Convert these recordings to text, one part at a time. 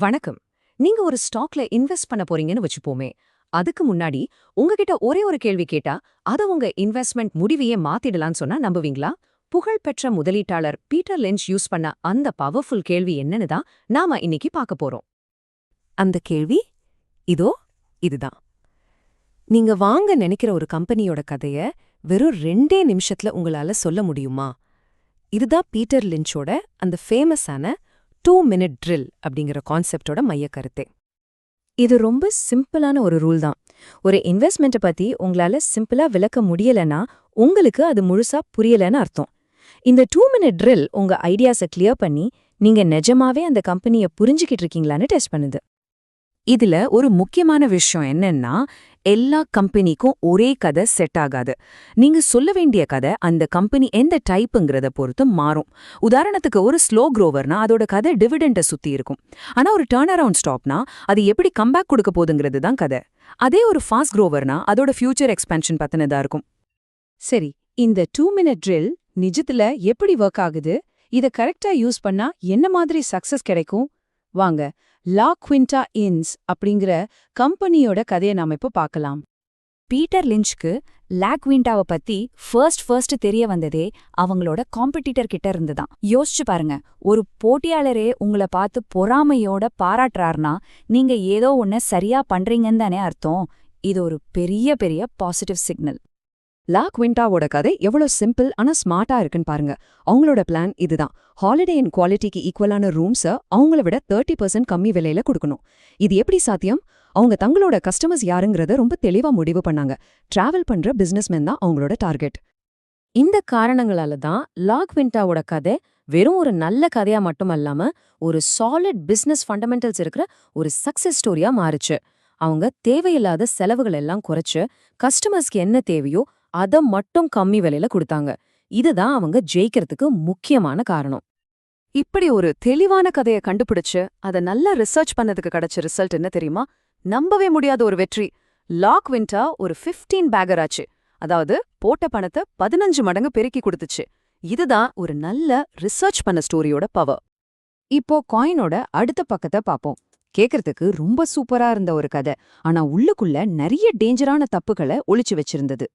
வணக்கம். நீங்க ஒரு ஸ்டாக்ல இன்வெஸ்ட் பண்ண போறீங்கன்னு வச்சுப்போமே அதுக்கு முன்னாடி உங்ககிட்ட ஒரே ஒரு கேள்வி கேட்டா அத உங்க இன்வெஸ்ட்மெண்ட் முடிவையே மாத்திடலாம்னு சொன்னா நம்புவீங்களா? புகழ்பெற்ற முதலீட்டாளர் பீட்டர் லென்ச் யூஸ் பண்ண அந்த பவர்ஃபுல் கேள்வி என்னன்னு தான் நாம இன்னைக்கு பார்க்க போறோம். அந்த கேள்வி இதோ இதுதான். நீங்க வாங்க நினைக்கிற ஒரு கம்பெனியோட கதைய வெறும் ரெண்டே நிமிஷத்துல உங்களால சொல்ல முடியுமா? இதுதான் பீட்டர் லின்ச்சோட அந்த ஃபேமஸான டூ மினிட் ட்ரில் அப்படிங்கிற கான்செப்டோட மையக்கருத்தே. இது ரொம்ப சிம்பிளான ஒரு ரூல் தான். ஒரு இன்வெஸ்ட்மெண்ட்டை பத்தி உங்களால சிம்பிளா விளக்க முடியலைன்னா உங்களுக்கு அது முழுசா புரியலன்னு அர்த்தம். இந்த டூ மினிட் ட்ரில் உங்க ஐடியாஸை கிளியர் பண்ணி நீங்க நிஜமாவே அந்த கம்பெனியை புரிஞ்சுக்கிட்டு இருக்கீங்களான்னு டெஸ்ட் பண்ணுது. இதுல ஒரு முக்கியமான விஷயம் என்னன்னா எல்லா கம்பெனிக்கும் ஒரே கதை செட் ஆகாது. நீங்க சொல்ல வேண்டிய கதை அந்த கம்பெனி எந்த டைப்புங்கிறத பொறுத்து மாறும். உதாரணத்துக்கு ஒரு ஸ்லோ க்ரோவர்னா அதோட கதை டிவிடெண்டை சுத்தி இருக்கும். ஆனா ஒரு டேர்ன் அரவுண்ட் ஸ்டாப்னா அது எப்படி கம்பேக் கொடுக்க போதுங்கிறது தான் கதை. அதே ஒரு ஃபாஸ்ட் க்ரோவர்னா அதோட ஃபியூச்சர் எக்ஸ்பென்ஷன் பத்தினதா இருக்கும். சரி இந்த டூ மினிட் ட்ரில் நிஜத்துல எப்படி ஒர்க் ஆகுது? இத கரெக்டா யூஸ் பண்ணா என்ன மாதிரி சக்சஸ் கிடைக்கும்? வாங்க லா குவிண்டா இன்ஸ் அப்படிங்கிற கம்பெனியோட கதையை நாம இப்போ பார்க்கலாம். பீட்டர் லிஞ்ச்க்கு லாக்விண்டாவை பத்தி ஃபர்ஸ்ட் ஃபர்ஸ்ட் தெரிய வந்ததே அவங்களோட காம்படிட்டர் கிட்ட இருந்துதான். யோசிச்சு பாருங்க ஒரு போட்டியாளரே உங்களை பார்த்து பொறாமையோட பாராட்டுறாருனா நீங்க ஏதோ ஒன்ன சரியா பண்றீங்கன்னு தானே அர்த்தம். இது ஒரு பெரிய பெரிய பாசிட்டிவ் சிக்னல் லா குவிண்டாவோட கதை எவ்வளோ சிம்பிள் ஆனா ஸ்மார்ட்டா இருக்குன்னு பாருங்க. அவங்களோட பிளான் இதுதான். ஹாலிடே அண்ட் குவாலிட்டிக்கு ஈக்குவலான ரூம்ஸை அவங்கள விட தேர்ட்டி பர்சன்ட் கம்மி விலையில கொடுக்கணும். இது எப்படி சாத்தியம்? அவங்க தங்களோட கஸ்டமர்ஸ் யாருங்கிறத ரொம்ப தெளிவா முடிவு பண்ணாங்க. டிராவல் பண்ற பிசினஸ்மேன் தான் அவங்களோட டார்கெட். இந்த காரணங்களால தான் லா குவிண்டாவோட கதை வெறும் ஒரு நல்ல கதையா மட்டும் அல்லாம ஒரு சாலிட் பிசினஸ் ஃபண்டமெண்டல்ஸ் இருக்கிற ஒரு சக்சஸ் ஸ்டோரியா மாறுச்சு. அவங்க தேவையில்லாத செலவுகள் எல்லாம் குறைச்சு கஸ்டமர்ஸ்க்கு என்ன தேவையோ அத மட்டும் கம்மி விலையில கொடுத்தாங்க. இதுதான் அவங்க ஜெயிக்கிறதுக்கு முக்கியமான காரணம். இப்படி ஒரு தெளிவான கதையை கண்டுபிடிச்சு அத நல்லா ரிசர்ச் பண்ணதுக்கு கிடைச்ச ரிசல்ட் என்ன தெரியுமா? நம்பவே முடியாத ஒரு வெற்றி. லாக் வின்டா ஒரு 15 பேக்கர் ஆச்சு. அதாவது போட்ட பணத்தை பதினஞ்சு மடங்கு பெருக்கி கொடுத்துச்சு. இதுதான் ஒரு நல்ல ரிசர்ச் பண்ண ஸ்டோரியோட பவர் இப்போ காயினோட அடுத்த பக்கத்தை பாப்போம் கேக்குறதுக்கு ரொம்ப சூப்பரா இருந்த ஒரு கதை. ஆனா உள்ளுக்குள்ள நிறைய டேஞ்சரான தப்புகளை ஒளிச்சு வச்சிருந்தது.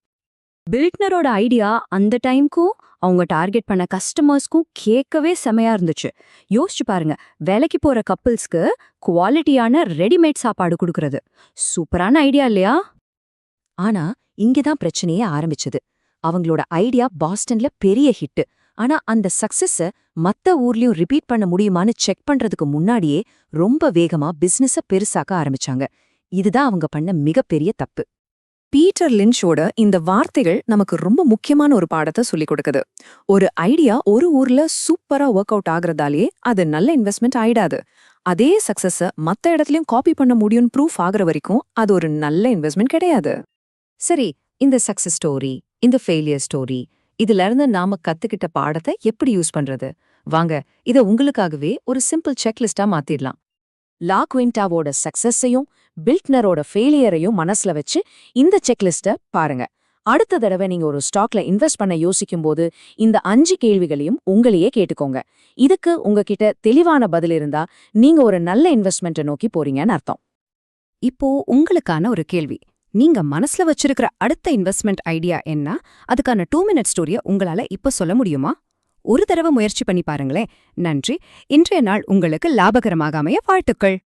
பில்ட்னரோட ஐடியா அந்த டைம்க்கும் அவங்க டார்கெட் பண்ண கஸ்டமர்ஸ்க்கும் கேட்கவே செமையா இருந்துச்சு. யோசிச்சு பாருங்க வேலைக்கு போற கப்பிள்ஸ்க்கு குவாலிட்டியான ரெடிமேட் சாப்பாடு கொடுக்கறது. சூப்பரான ஐடியா இல்லையா? ஆனா இங்கதான் பிரச்சனையே ஆரம்பிச்சது. அவங்களோட ஐடியா பாஸ்டன்ல பெரிய ஹிட். ஆனா அந்த சக்சஸ மத்த ஊர்லயும் ரிப்பீட் பண்ண முடியுமான்னு செக் பண்றதுக்கு முன்னாடியே ரொம்ப வேகமா பிசினஸ பெருசாக்க ஆரம்பிச்சாங்க. இதுதான் அவங்க பண்ண மிகப்பெரிய தப்பு. பீட்டர் லின்ஷோட இந்த வார்த்தைகள் நமக்கு ரொம்ப முக்கியமான ஒரு பாடத்தை சொல்லிக் கொடுக்குது. ஒரு ஐடியா ஒரு ஊர்ல சூப்பரா ஒர்க் அவுட் ஆகுறதாலேயே அது நல்ல இன்வெஸ்ட்மெண்ட் ஆயிடாது. அதே சக்சஸ மத்த இடத்துலயும் காப்பி பண்ண முடியும்னு ப்ரூஃப் ஆகுற வரைக்கும் அது ஒரு நல்ல இன்வெஸ்ட்மெண்ட் கிடையாது. சரி இந்த சக்சஸ் ஸ்டோரி இந்த ஃபெயிலியர் ஸ்டோரி இதுல இருந்து நாம கத்துக்கிட்ட பாடத்தை எப்படி யூஸ் பண்றது? வாங்க இத உங்களுக்காகவே ஒரு சிம்பிள் செக்லிஸ்டா மாத்திடலாம். லா குவிண்டாவோட சக்சஸையும் பில்ட்னரோட ஃபெயிலியரையும் மனசுல வச்சு இந்த செக்லிஸ்ட்டை பாருங்க. அடுத்த தடவை நீங்க ஒரு ஸ்டாக்ல இன்வெஸ்ட் பண்ண யோசிக்கும் போது இந்த அஞ்சு கேள்விகளையும் உங்களையே கேட்டுக்கோங்க. இதுக்கு உங்ககிட்ட தெளிவான பதில் இருந்தா நீங்க ஒரு நல்ல இன்வெஸ்ட்மெண்ட்டை நோக்கி போறீங்கன்னு அர்த்தம். இப்போ உங்களுக்கான ஒரு கேள்வி. நீங்க மனசுல வச்சிருக்கிற அடுத்த இன்வெஸ்ட்மெண்ட் ஐடியா என்ன? அதுக்கான டூ மினிட் ஸ்டோரிய உங்களால இப்ப சொல்ல முடியுமா? ஒரு தடவை முயற்சி பண்ணி பாருங்களேன். நன்றி. இன்றைய நாள் உங்களுக்கு லாபகரமாக அமைய வாழ்த்துக்கள்.